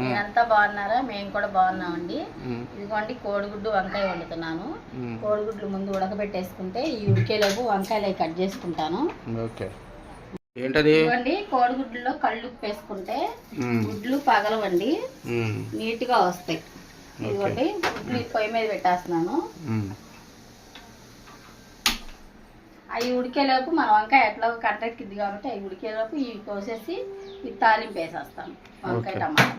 మీరంతా బాగున్నారా? మేము కూడా బాగున్నామండి. ఇదిగోండి కోడిగుడ్డు వంకాయ వండుతున్నాను. కోడిగుడ్లు ముందు ఉడకబెట్టేసుకుంటే ఈ ఉడికేలోపు వంకాయలు కట్ చేసుకుంటాను. ఏంటది? ఇదిగోండి కోడిగుడ్లలో కళ్ళు ఉప్పు వేసుకుంటే ఉమ్, గుడ్లు పగలవండి. ఉమ్, నీట్గా వస్తాయి. ఇదిగోండి గుడ్లు పొయ్యి మీద పెట్టేస్తున్నాను. అవి ఉడికేలోపు మన వంకాయ ఎట్లా కంటెక్కింది కాబట్టి అవి ఉడికేలోపు ఇవి కోసేసి ఈ తాలింపు వేసేస్తాను. వంకాయ. టమాటా.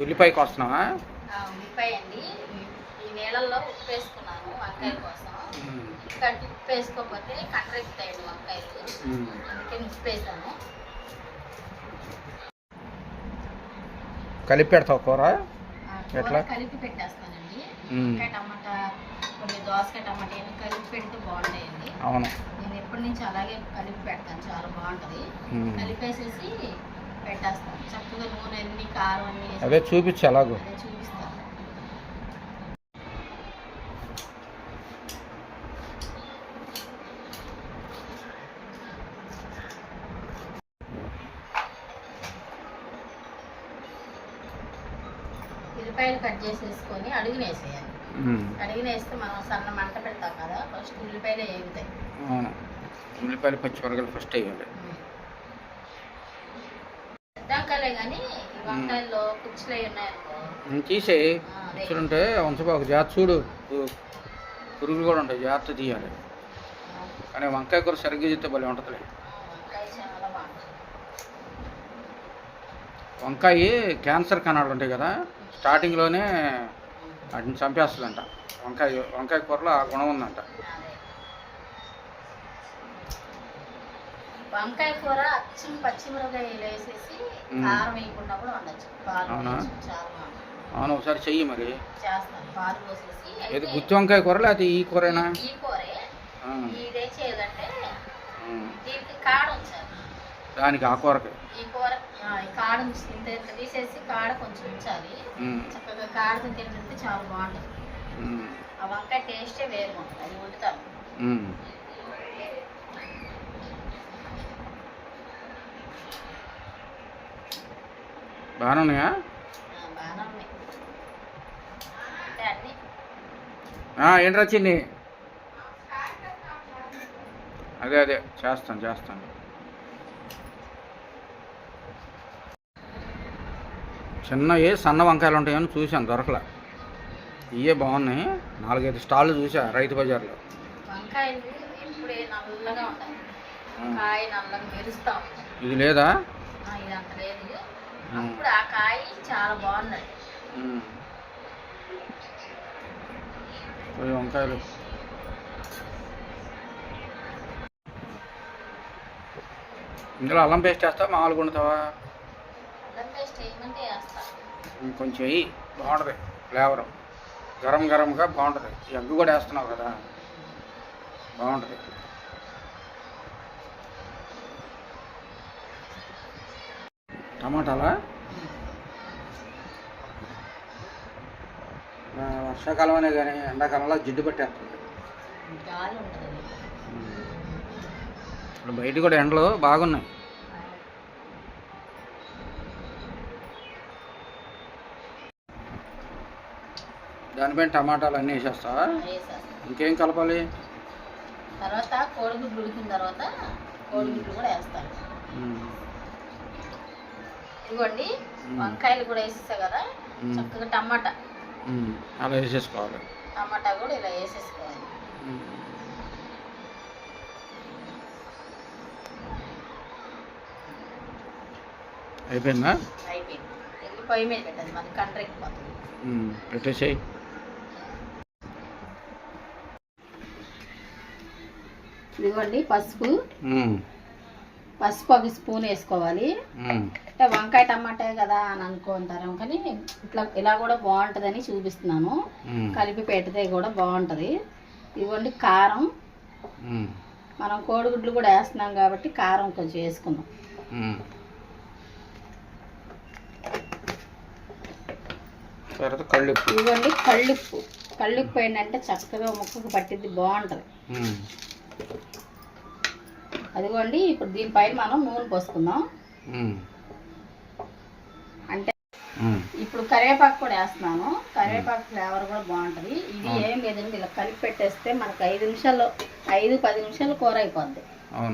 వస్తున్నావా ఆ, ఉల్లిపాయ అండి. ఈ నీళ్ళల్లో ఉప్పు వేసుకున్నాను వంకాయ కోసం. కట్టి ఉప్పు వేసుకోకపోతే కంటరెక్కుతాయండి వంకాయలు. అందుకే ఉప్పు వేసాను కలిపి పెడతావు కూర? ఎట్లా? కలిపి పెట్టేస్తానండి. వంకాయ టమాటా కొన్ని దోసకాయ టమాటా ఇవన్నీ కలిపి పెడితే బాగుంటాయండి. అవును. నేను ఎప్పటి నుంచి అలాగే కలిపి పెడతాను. చాలా బాగుంటుంది. కలిపేసేసి పెట్టేస్తాను. చక్కగా నూనె అన్ని కారం అన్ని అదే చూపించు అదే చూపిస్తాను ఉల్లిపాయలు కట్ చేసేసుకొని అడుగునేసేయాలి ఉమ్, అడిగినేస్తే మనం సన్న మంట పెడతాం కదా ఫస్ట్ ఉల్లిపాయలు వేగుతాయి. ఉల్లిపాయలు పచ్చిమిరకాయలు ఫస్ట్ వేయాలి. కానీ ఈ వంకాయల్లో అయి ఉమ్, తీసేయి. కూర్చుంటే ఉంచబాకు జాగ్రత్త చూడు. పురుగులు కూడా ఉంటాయి. జాగ్రత్త తీయాలి. కానీ వంకాయ కూర సరిగ్గా చేస్తే భలే ఉంటుంది వంకాయ క్యాన్సర్ కణాలు ఉంటాయి కదా స్టార్టింగ్లోనే వాటిని చంపేస్తుందంట. వంకాయ వంకాయ కూరలో ఆ గుణం ఉందంట అదే. వంకాయ కూర అచ్చం పచ్చిమిరపకాయలు వేసేసి. కారం వేయకుండా కూడా వండొచ్చు. పాలు అవునా? చాలా. బాగుంటుంది అవును ఒకసారి చెయ్యి మరి. చేస్తాను. పాలు పోసేసి ఏది గుత్తి వంకాయ కూర లేకపోతే ఈ కూరేనా? ఈ కూరే. ఆ, ఇదేం చేయాలంటే ఆ. దీనికి కాడ ఉంచాలి. దానికి ఆ కూరకి. ఈ కూర ఆ, ఈ కాడ ఉంచి ఇంత ఇంత తీసేసి కాడ కొంచెం ఉంచాలి. ఉమ్, చక్కగా కాడతో తింటుంటే చాలా బాగుంటుంది. ఉమ్, ఆ వంకాయ టేస్టే వేరు ఉంటుంది అది వండుతాను ఉమ్. బాగానే ఉన్నాయా ఏంట్రా చిన్ని? అదే అదే చేస్తాను చేస్తాను. చిన్నవి సన్న వంకాయలు ఉంటాయని చూశాను దొరకలే. ఇవే బాగున్నాయి. నాలుగైదు స్టాళ్ళు చూసా రైతు బజార్లో. ఇది లేదా. అప్పుడు ఆ కాయ చాలా బాగున్నది వంకాయలు. ఇందులో అల్లం పేస్ట్ వేస్తావా మామూలుగా వండుతావా? అల్లం పేస్ట్ వేయమంటే వేస్తా. కొంచెం వెయ్యి బాగుంటుంది ఫ్లేవర్. గరం గరంగా బాగుంటుంది. ఎగ్ కూడా వేస్తున్నావు కదా. బాగుంటుంది. టమాటాలా? వర్షాకాలం అనే కానీ ఎండాకాలంలో జిడ్డు పట్టేస్తుంది. ఇప్పుడు బయట కూడా ఎండలు బాగున్నాయి. దానిపైన టమాటాలు అన్నీ వేసేస్తా. ఇంకేం కలపాలి? తర్వాత కోడిగుడ్లు ఉడికిన తర్వాత కోడిగుడ్లు కూడా వేస్తాను. ఇదిగోండి. వంకాయలు కూడా వేసేసా కదా. చక్కగా టమాటా. అలా వేసేసుకోవాలి టమాటా కూడా ఇలా వేసేసుకోవాలి. అయిపోయిందా అయిపోయింది వెళ్ళి పొయ్యి మీద పెట్టాలి ఉమ్. పెట్టేసేయి ఇదిగోండి పసుపు. పసుపు ఒక స్పూన్ వేసుకోవాలి. అంటే వంకాయ టమాటా కదా అని అనుకుంటారు కానీ ఇట్లా ఇలా కూడా బాగుంటుందని చూపిస్తున్నాను. కలిపి పెడితే కూడా బాగుంటుంది ఇదిగోండి కారం. మనం కోడిగుడ్లు కూడా వేస్తున్నాం కాబట్టి కారం కొంచెం వేసుకుందాం. తర్వాత కళ్ళుప్పు ఇదిగోండి కళ్ళుప్పు కళ్ళుప్పు ఏంటంటే చక్కగా ముక్కకు పట్టిద్ది బాగుంటుంది. అదిగోండి ఇప్పుడు దీనిపైన మనం నూనె పోసుకుందాం. అంటే. ఇప్పుడు కరివేపాకు కూడా వేస్తున్నాను. కరివేపాకు ఫ్లేవర్ కూడా బాగుంటది. ఇది ఏం లేదండి ఇలా కలిపి పెట్టేస్తే మనకు ఐదు నిమిషాల్లో ఐదు పది నిమిషాలు కూర అయిపోద్ది.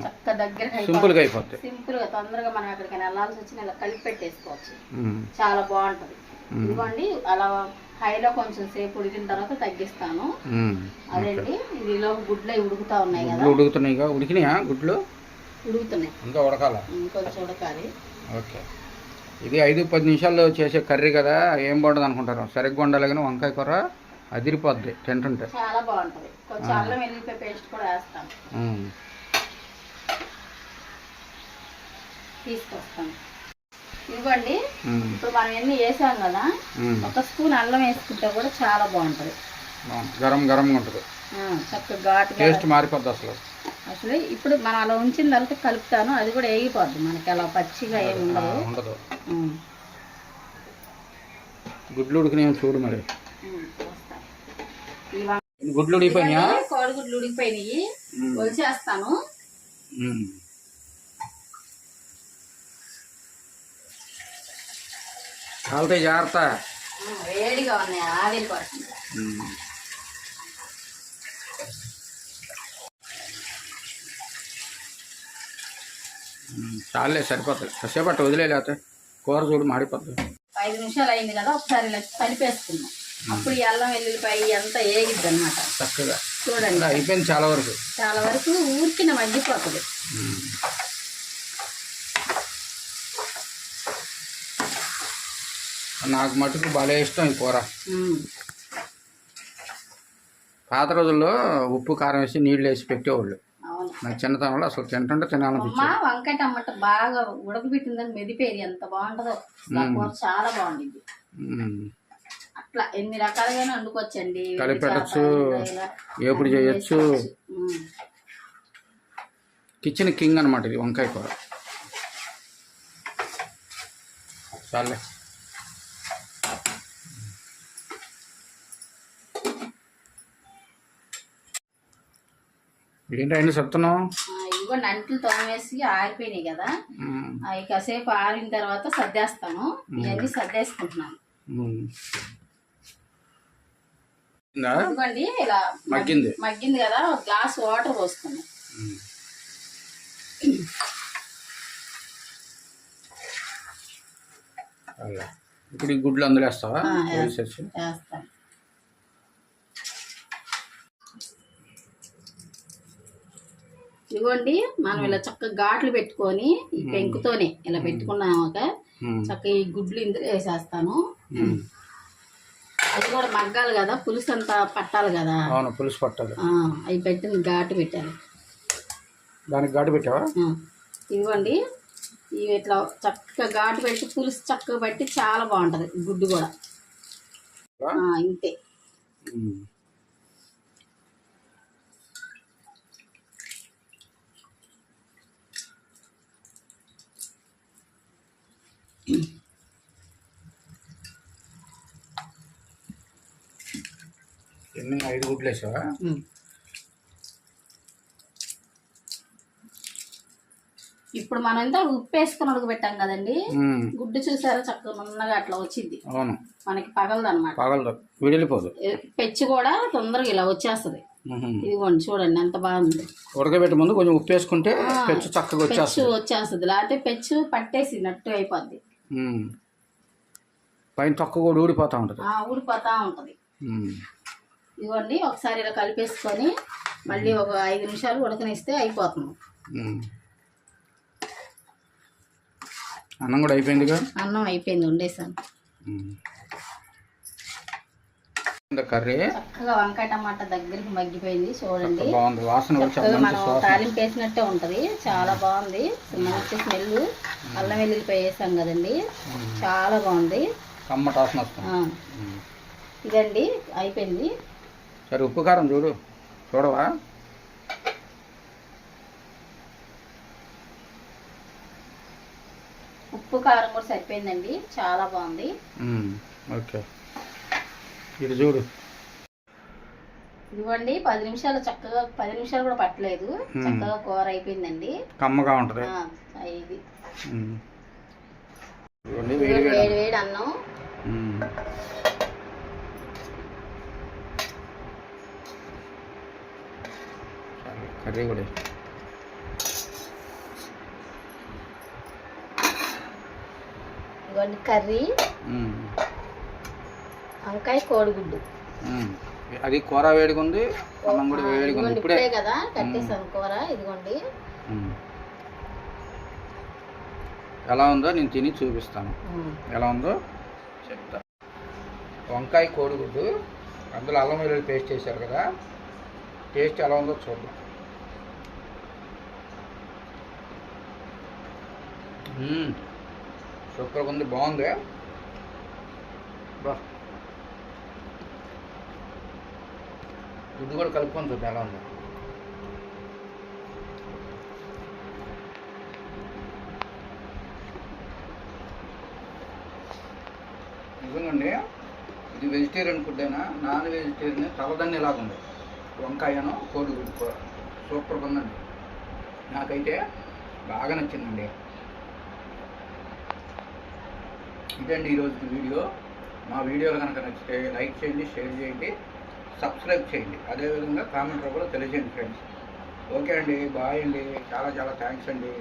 చక్క దగ్గర సింపుల్గా అయిపోద్ది. సింపుల్గా తొందరగా మనం ఎక్కడికైనా వెళ్ళాల్సి వచ్చిన ఇలా కలిపి పెట్టేసుకోవచ్చు. చాలా బాగుంటది. ఇదిగోండి అలా హైలో కొంచెం సేపు ఉడికిన తర్వాత తగ్గిస్తాను. అదండి ఇదిలో గుడ్లు అవి ఉడుకుతా ఉన్నాయి కదా. గుడ్లు ఉడుకుతున్నాయిగా ఉడికినాయా గుడ్లు? ఉడుకుతున్నాయి. ఇంకా ఉడకాల? ఓకే. ఇది ఐదు పది నిమిషాల్లో చేసే కర్రీ కదా ఏం బాగుంటుంది అనుకుంటారు? సరిగ్గా ఉండాలి కానీ వంకాయ కూర అదిరిపోద్ది తింటుంటే. చాలా బాగుంటది. కొంచెం అల్లం వెల్లిపాయ పేస్ట్ కూడా. తీసుకొస్తాను ఇదిగోండి ఉమ్. ఇప్పుడు మనం ఎన్ని వేసాం కదా. ఒక స్పూన్ అల్లం వేసుకుంటే కూడా చాలా బాగుంటది. గరం గరంగా ఉంటుంది. చక్కగా టేస్ట్ మారిపోద్ది అసలు. అసలు ఇప్పుడు మనం అలా ఉంచిన తర్వాత కలుపుతాను అది కూడా వేగిపోద్ది మనకి అలా పచ్చిగా ఏమి ఉండదు. గుడ్లు ఉడికినాయి చూడు మరి. గుడ్లు ఉడికిపోయినాయా? కోడిగుడ్లు ఉడికిపోయినాయి. ఉమ్. కాలుతాయి జాగ్రత్త. వేడిగా ఉన్నాయి ఆవిరి పడుతుంది చాలే సరిపోతుంది. కాసేపు అట్ట వదిలేలేతే కూర చూడు మాడిపోతుంది ఐదు నిమిషాలు అయింది కదా ఒకసారి ఇలా కలిపేసుకున్నాం అప్పుడు అల్లం వెల్లుల్లిపాయ అంతా ఏగిద్ది అనమాట చక్కగా. చూడండి. అయిపోయింది చాలా వరకు. చాలా వరకు ఊరికిన మగ్గిపోతుంది. నాకు మటుకు భలే ఇష్టం ఈ కూర. పాత రోజుల్లో ఉప్పు కారం వేసి నీళ్ళు వేసి పెట్టేవాళ్ళు. నాకు చిన్నతనంలో అసలు తింటుంటే తినాలనిపించింది. అమ్మ వంకాయ టమాటా బాగా ఉడకబెట్టిందని మెదిపేది ఎంత బాగుంటుందో. కూర చాలా బాగుండిద్ది. ఉమ్. అట్లా ఎన్ని రకాలుగానే వండుకోవచ్చండి. కలిపి చేప, పెట్టచ్చు, ఇలా ఏపుడు అన్ని చేయొచ్చు. ఉమ్. కిచెన్ కింగ్ అనమాట ఇది వంకాయ కూర. చాలే. ఏంటి అన్ని చెప్తున్నావు? ఇదిగో నంట్లు తోమేసి ఆరిపోయినాయి కదా. అవి కాసేపు ఆరిన తర్వాత సర్దేస్తాను. ఇవన్నీ సర్దేసుకుంటున్నాను? ఇదిగోండి ఇలా మగ్గింది. మగ్గింది కదా ఒక గ్లాస్ వాటర్ పోసుకున్నాను. ఇప్పుడు ఈ గుడ్లు అందులో వేస్తావా? వేస్తాను ఇదిగోండి మనం ఇలా చక్కగా ఘాట్లు పెట్టుకొని ఈ పెంకుతోనే ఇలా పెట్టుకున్నాక. చక్కగా ఈ గుడ్లు ఇందులో వేసేస్తాను. అది కూడా మగ్గాలి కదా పులుసు అంతా పట్టాలి కదా. అవును పులుసు పట్టాలి. అవి పెట్టింది ఘాటు పెట్టాలి. దానికి ఘాటు పెట్టావా? ఇదిగోండి ఇవి ఇట్లా చక్కగా ఘాటు పెట్టి పులుసు చక్కగా పెట్టి చాలా బాగుంటది గుడ్డు కూడా. ఇంతే. ఎన్ని? ఐదు గుడ్లు వేసావా. ఇప్పుడు మనం ఇంత ఉప్పు వేసుకొని ఉడకబెట్టాం కదండి. గుడ్డు చూసారా? చక్కగా నున్నగా అట్లా వచ్చింది. అవును. మనకి పగలదు అనమాట పగలదు. విడిలిపోదు. పెచ్చి కూడా తొందరగా ఇలా వచ్చేస్తుంది. ఇదిగోండి చూడండి ఎంత బాగుంది. ఉడకబెట్టే ముందు కొంచెం ఉప్పు వేసుకుంటే పెచ్చు చక్కగా పెచ్చు వచ్చేస్తుంది. వచ్చేస్తుంది. లేకపోతే పెచ్చు పట్టేసినట్టు అయిపోద్ది. పైన తొక్క కూడా ఊడిపోతూ ఉంటుంది. ఊడిపోతా ఉంటది. ఇదిగోండి ఒకసారి ఇలా కలిపేసుకొని మళ్ళీ ఒక ఐదు నిమిషాలు ఉడకనిస్తే అయిపోతుంది. అన్నం కూడా అయిపోయిందిగా? అన్నం అయిపోయింది వండేసాను. ఇంత కర్రీ. చక్కగా వంకాయ టమాటా దగ్గరికి మగ్గిపోయింది చూడండి. బాగుంది వాసన మనం తాలింపు వేసినట్టే ఉంటది. చాలా బాగుంది. మంచి స్మెల్. అల్లం వెల్లుల్లిపాయ వేసాం కదండి. చాలా బాగుంది. ఇదండి అయిపోయింది. సరే ఉప్పు కారం చూడు. చూడవా? ఉప్పు కారం కూడా సరిపోయిందండి. చాలా బాగుంది. ఓకే. ఇది చూడు. ఇదిగోండి పది నిమిషాలు చక్కగా పది నిమిషాలు కూడా పట్టలేదు. చక్కగా కూర అయిపోయిందండి. కమ్మగా ఉంటుంది. ఇది. ఇదిగోండి వేడి వేడి అన్నం. కర్రీ కూడా. ఇవన్నీ కర్రీ. వంకాయ కోడిగుడ్డు. అది కూర వేడిగా ఉంది అన్నం కూడా వేడిగా ఉంది ఇప్పుడే కదా కట్టేసాను కూర ఇదిగోండి. ఎలా ఉందో నేను తిని చూపిస్తాను. ఎలా ఉందో చెప్తా. వంకాయ కోడిగుడ్డు అందులో అల్లం వెల్లుల్లి పేస్ట్ చేశారు కదా టేస్ట్ ఎలా ఉందో చూద్దాం. సూపర్గా ఉంది బాగుంది. బా. గుడ్డు కూడా కలుపుకొని చూద్దాం ఎలా ఉందో. నిజంగండి ఇది వెజిటేరియన్ ఫుడ్ అయినా నాన్ వెజిటేరియన్ తలదండి ఇలాగ ఉంది? వంకాయను కోడిగుడ్డు కూర సూపర్గా ఉందండి. నాకైతే బాగా నచ్చిందండి. ఇదండి ఈరోజు వీడియో. మా వీడియోలు కనుక నచ్చితే లైక్ చేయండి షేర్ చేయండి. సబ్స్క్రైబ్ చేయండి. అదేవిధంగా కామెంట్లో కూడా తెలియజేయండి ఫ్రెండ్స్. ఓకే అండి బాయ్ అండి చాలా చాలా థ్యాంక్స్ అండి.